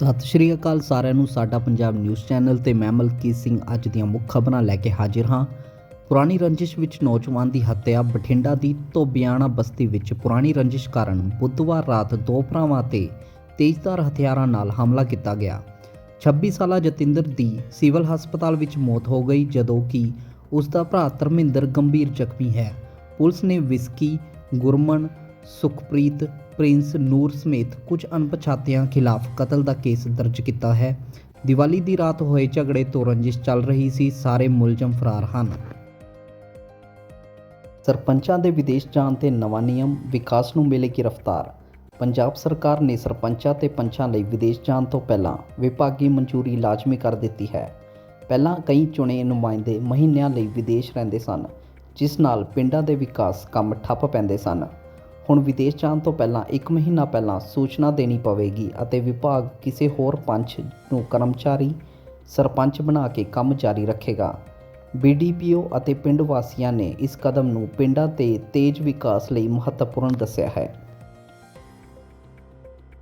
ਸਤਿ ਸ਼੍ਰੀ ਅਕਾਲ ਸਾਰਿਆਂ ਨੂੰ, ਸਾਡਾ ਪੰਜਾਬ ਨਿਊਜ਼ ਚੈਨਲ ਤੇ ਮੈਂ ਮਲਕੀਤ ਸਿੰਘ ਅੱਜ ਦੀਆਂ ਮੁੱਖ ਖਬਰਾਂ ਲੈ ਕੇ ਹਾਜ਼ਰ ਹਾਂ। ਪੁਰਾਣੀ ਰੰਜਿਸ਼ ਵਿੱਚ ਨੌਜਵਾਨ ਦੀ ਹੱਤਿਆ, ਬਠਿੰਡਾ ਦੀ ਧੋਬਿਆਣਾ ਬਸਤੀ ਵਿੱਚ ਪੁਰਾਣੀ ਰੰਜਿਸ਼ ਕਾਰਨ ਬੁੱਧਵਾਰ ਰਾਤ ਦੋ ਭਰਾਵਾਂ ਤੇ ਤੇਜ਼ਧਾਰ ਹਥਿਆਰਾਂ ਨਾਲ ਹਮਲਾ ਕੀਤਾ ਗਿਆ। 26 ਸਾਲਾ ਜਤਿੰਦਰ ਦੀ ਸਿਵਲ ਹਸਪਤਾਲ ਵਿੱਚ ਮੌਤ ਹੋ ਗਈ, ਜਦੋਂ ਕਿ ਉਸ ਦਾ ਭਰਾ ਧਰਮਿੰਦਰ ਗੰਭੀਰ ਜ਼ਖਮੀ ਹੈ। ਪੁਲਿਸ ਨੇ ਵਿਸਕੀ, ਗੁਰਮਨ ਸੁਖਪ੍ਰੀਤ ਪ੍ਰਿੰਸ ਨੂਰ ਸਮੇਤ ਕੁਝ ਅਣਪਛਾਤਿਆਂ ਖਿਲਾਫ ਕਤਲ ਦਾ ਕੇਸ ਦਰਜ ਕੀਤਾ ਹੈ। ਦੀਵਾਲੀ ਦੀ ਰਾਤ ਹੋਏ ਝਗੜੇ ਤੋਂ ਰੰਜਿਸ਼ ਚੱਲ ਰਹੀ ਸੀ, ਸਾਰੇ ਮੁਲਜ਼ਮ ਫਰਾਰ ਹਨ। ਸਰਪੰਚਾਂ ਦੇ ਵਿਦੇਸ਼ ਜਾਣ ਤੇ ਨਵਾਂ ਨਿਯਮ, ਵਿਕਾਸ ਨੂੰ ਮਿਲੇਗੀ ਰਫ਼ਤਾਰ ਪੰਜਾਬ ਸਰਕਾਰ ਨੇ ਸਰਪੰਚਾਂ ਤੇ ਪੰਚਾਂ ਲਈ ਵਿਦੇਸ਼ ਜਾਣ ਤੋਂ ਪਹਿਲਾਂ ਵਿਭਾਗੀ ਮਨਜ਼ੂਰੀ ਲਾਜ਼ਮੀ ਕਰ ਦਿੱਤੀ ਹੈ। ਪਹਿਲਾਂ ਕਈ ਚੁਣੇ ਨੁਮਾਇੰਦੇ ਮਹੀਨਿਆਂ ਲਈ ਵਿਦੇਸ਼ ਰਹਿੰਦੇ ਸਨ, ਜਿਸ ਨਾਲ ਪਿੰਡਾਂ ਦੇ ਵਿਕਾਸ ਕੰਮ ਠੱਪ ਪੈਂਦੇ ਸਨ। ਹੁਣ ਵਿਦੇਸ਼ ਜਾਣ ਤੋਂ ਪਹਿਲਾਂ 1 ਮਹੀਨਾ ਪਹਿਲਾਂ ਸੂਚਨਾ ਦੇਣੀ ਪਵੇਗੀ ਅਤੇ ਵਿਭਾਗ ਕਿਸੇ ਹੋਰ ਪੰਚ ਨੂੰ ਕਰਮਚਾਰੀ ਸਰਪੰਚ ਬਣਾ ਕੇ ਕੰਮ ਜਾਰੀ ਰੱਖੇਗਾ। ਬੀਡੀਪੀਓ ਅਤੇ ਪਿੰਡ ਵਾਸੀਆਂ ਨੇ ਇਸ ਕਦਮ ਨੂੰ ਪਿੰਡਾਂ ਤੇ ਤੇਜ਼ ਵਿਕਾਸ ਲਈ ਮਹੱਤਵਪੂਰਨ ਦੱਸਿਆ ਹੈ।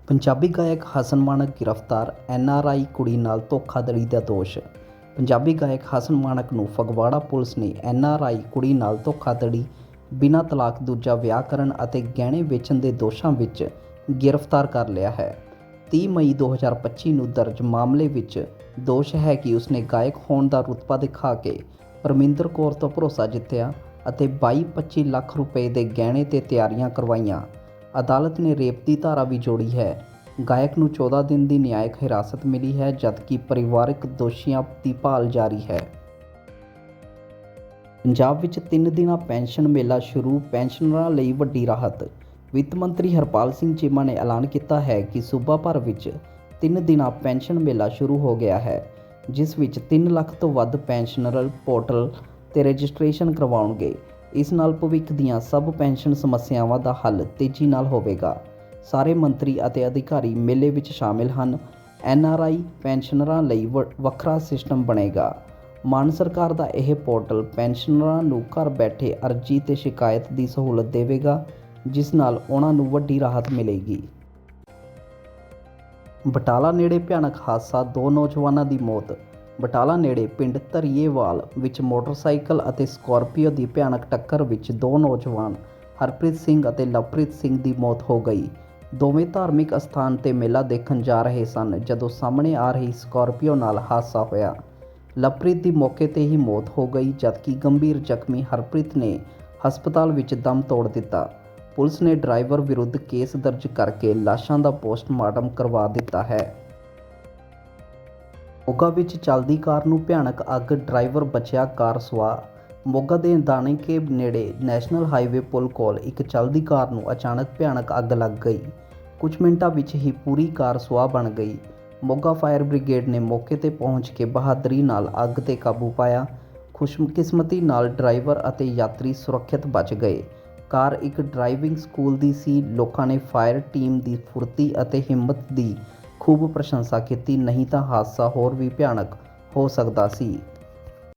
ਪੰਜਾਬੀ ਗਾਇਕ ਹਸਨ ਮਾਨਕ ਗ੍ਰਿਫਤਾਰ ਐਨਆਰਆਈ ਕੁੜੀ ਨਾਲ ਧੋਖਾਧੜੀ ਦਾ ਦੋਸ਼। ਪੰਜਾਬੀ ਗਾਇਕ ਹਸਨ ਮਾਨਕ ਨੂੰ ਫਗਵਾੜਾ ਪੁਲਿਸ ਨੇ ਐਨਆਰਆਈ ਕੁੜੀ ਨਾਲ ਧੋਖਾਧੜੀ ਬਿਨਾਂ ਤਲਾਕ ਦੂਜਾ ਵਿਆਹ ਕਰਨ ਅਤੇ ਗਹਿਣੇ ਵੇਚਣ ਦੇ ਦੋਸ਼ਾਂ ਵਿੱਚ ਗ੍ਰਿਫਤਾਰ ਕਰ ਲਿਆ ਹੈ। 30 ਮਈ 2025 ਨੂੰ ਦਰਜ ਮਾਮਲੇ ਵਿੱਚ ਦੋਸ਼ ਹੈ ਕਿ ਉਸਨੇ ਗਾਇਕ ਹੋਣ ਦਾ ਰੁਤਬਾ ਦਿਖਾ ਕੇ ਪਰਮਿੰਦਰ ਕੌਰ ਤੋਂ ਭਰੋਸਾ ਜਿੱਤਿਆ ਅਤੇ 22-25 ਲੱਖ ਰੁਪਏ ਦੇ ਗਹਿਣੇ ਤੇ ਤਿਆਰੀਆਂ ਕਰਵਾਈਆਂ। ਅਦਾਲਤ ਨੇ ਰੇਪ ਦੀ ਧਾਰਾ ਵੀ ਜੋੜੀ ਹੈ। ਗਾਇਕ ਨੂੰ 14 ਦਿਨ ਦੀ ਨਿਆਇਕ ਹਿਰਾਸਤ ਮਿਲੀ ਹੈ, ਜਦਕਿ ਪਰਿਵਾਰਕ ਦੋਸ਼ੀਆਂ ਦੀ ਭਾਲ ਜਾਰੀ ਹੈ। ਪੰਜਾਬ ਵਿੱਚ 3 ਦਿਨਾਂ ਪੈਨਸ਼ਨ ਮੇਲਾ ਸ਼ੁਰੂ, ਪੈਨਸ਼ਨਰਾਂ ਲਈ ਵੱਡੀ ਰਾਹਤ। ਵਿੱਤ ਮੰਤਰੀ ਹਰਪਾਲ ਸਿੰਘ ਚੀਮਾ ਨੇ ਐਲਾਨ ਕੀਤਾ ਹੈ ਕਿ ਸੂਬਾ ਭਰ ਵਿੱਚ 3 ਦਿਨਾਂ ਪੈਨਸ਼ਨ ਮੇਲਾ ਸ਼ੁਰੂ ਹੋ ਗਿਆ ਹੈ, ਜਿਸ ਵਿੱਚ 3 ਲੱਖ ਤੋਂ ਵੱਧ ਪੈਨਸ਼ਨਰ ਪੋਰਟਲ ਤੇ ਰਜਿਸਟ੍ਰੇਸ਼ਨ ਕਰਵਾਉਣਗੇ। ਇਸ ਨਾਲ ਭਵਿੱਖ ਦੀਆਂ ਸਭ ਪੈਨਸ਼ਨ ਸਮੱਸਿਆਵਾਂ ਦਾ ਹੱਲ ਤੇਜ਼ੀ ਨਾਲ ਹੋਵੇਗਾ। ਸਾਰੇ ਮੰਤਰੀ ਅਤੇ ਅਧਿਕਾਰੀ ਮੇਲੇ ਵਿੱਚ ਸ਼ਾਮਿਲ ਹਨ। ਐਨਆਰਆਈ ਪੈਨਸ਼ਨਰਾਂ ਲਈ ਵ- ਵੱਖਰਾ ਸਿਸਟਮ ਬਣੇਗਾ। ਮਾਨ ਸਰਕਾਰ ਦਾ ਇਹ ਪੋਰਟਲ ਪੈਨਸ਼ਨਰਾਂ ਨੂੰ ਘਰ ਬੈਠੇ ਅਰਜੀ ਤੇ ਸ਼ਿਕਾਇਤ ਦੀ ਸਹੂਲਤ ਦੇਵੇਗਾ, ਜਿਸ ਨਾਲ ਉਹਨਾਂ ਨੂੰ ਵੱਡੀ ਰਾਹਤ ਮਿਲੇਗੀ। ਬਟਾਲਾ ਨੇੜੇ ਭਿਆਨਕ ਹਾਦਸਾ, ਦੋ ਨੌਜਵਾਨਾਂ ਦੀ ਮੌਤ। ਬਟਾਲਾ ਨੇੜੇ ਪਿੰਡ ਧਰੀਏਵਾਲ ਵਿੱਚ ਮੋਟਰਸਾਈਕਲ ਅਤੇ ਸਕਾਰਪੀਓ ਦੀ ਭਿਆਨਕ ਟੱਕਰ ਵਿੱਚ ਦੋ ਨੌਜਵਾਨ, ਹਰਪ੍ਰੀਤ ਸਿੰਘ ਅਤੇ ਲਵਪ੍ਰੀਤ ਸਿੰਘ ਦੀ ਮੌਤ ਹੋ ਗਈ। ਦੋਵੇਂ ਧਾਰਮਿਕ ਅਸਥਾਨ ਤੇ ਮੇਲਾ ਦੇਖਣ ਜਾ ਰਹੇ ਸਨ, ਜਦੋਂ ਸਾਹਮਣੇ ਆ ਰਹੀ ਸਕਾਰਪੀਓ ਨਾਲ ਹਾਦਸਾ ਹੋਇਆ। ਲਵਪ੍ਰੀਤ ਦੀ ਮੌਕੇ ਤੇ ਹੀ ਮੌਤ ਹੋ ਗਈ, ਜਦਕਿ ਗੰਭੀਰ ਜ਼ਖਮੀ ਹਰਪ੍ਰੀਤ ਨੇ ਹਸਪਤਾਲ ਵਿੱਚ ਦਮ ਤੋੜ ਦਿੱਤਾ। ਪੁਲਿਸ ਨੇ ਡਰਾਈਵਰ ਵਿਰੁੱਧ ਕੇਸ ਦਰਜ ਕਰਕੇ ਲਾਸ਼ਾਂ ਦਾ ਪੋਸਟਮਾਰਟਮ ਕਰਵਾ ਦਿੱਤਾ ਹੈ। ਮੋਗਾ ਵਿੱਚ ਚਲਦੀ ਕਾਰ ਨੂੰ ਭਿਆਨਕ ਅੱਗ, ਡਰਾਈਵਰ ਬਚਿਆ ਕਾਰ ਸਵਾਰ ਮੋਗਾ ਦੇ ਦਾਣੇਕੇ ਨੇੜੇ ਨੈਸ਼ਨਲ ਹਾਈਵੇ ਪੁਲ ਕੋਲ ਇੱਕ ਚਲਦੀ ਕਾਰ ਨੂੰ ਅਚਾਨਕ ਭਿਆਨਕ ਅੱਗ ਲੱਗ ਗਈ। ਕੁਝ ਮਿੰਟਾਂ ਵਿੱਚ ਹੀ ਪੂਰੀ ਕਾਰ ਸੁਆਹ ਬਣ ਗਈ। ਮੋਗਾ ਫਾਇਰ ਬ੍ਰਿਗੇਡ ਨੇ ਮੌਕੇ ਤੇ ਪਹੁੰਚ ਕੇ ਬਹਾਦਰੀ ਨਾਲ ਅੱਗ ਤੇ ਕਾਬੂ ਪਾਇਆ। ਖੁਸ਼ਕਿਸਮਤੀ ਨਾਲ ਡਰਾਈਵਰ ਅਤੇ ਯਾਤਰੀ ਸੁਰੱਖਿਅਤ ਬਚ ਗਏ। ਕਾਰ ਇੱਕ ਡਰਾਈਵਿੰਗ ਸਕੂਲ ਦੀ ਸੀ। ਲੋਕਾਂ ਨੇ ਫਾਇਰ ਟੀਮ ਦੀ ਫੁਰਤੀ ਅਤੇ ਹਿੰਮਤ ਦੀ ਖੂਬ ਪ੍ਰਸ਼ੰਸਾ ਕੀਤੀ। ਨਹੀਂ ਤਾਂ ਹਾਦਸਾ ਹੋਰ ਵੀ ਭਿਆਨਕ ਹੋ ਸਕਦਾ ਸੀ।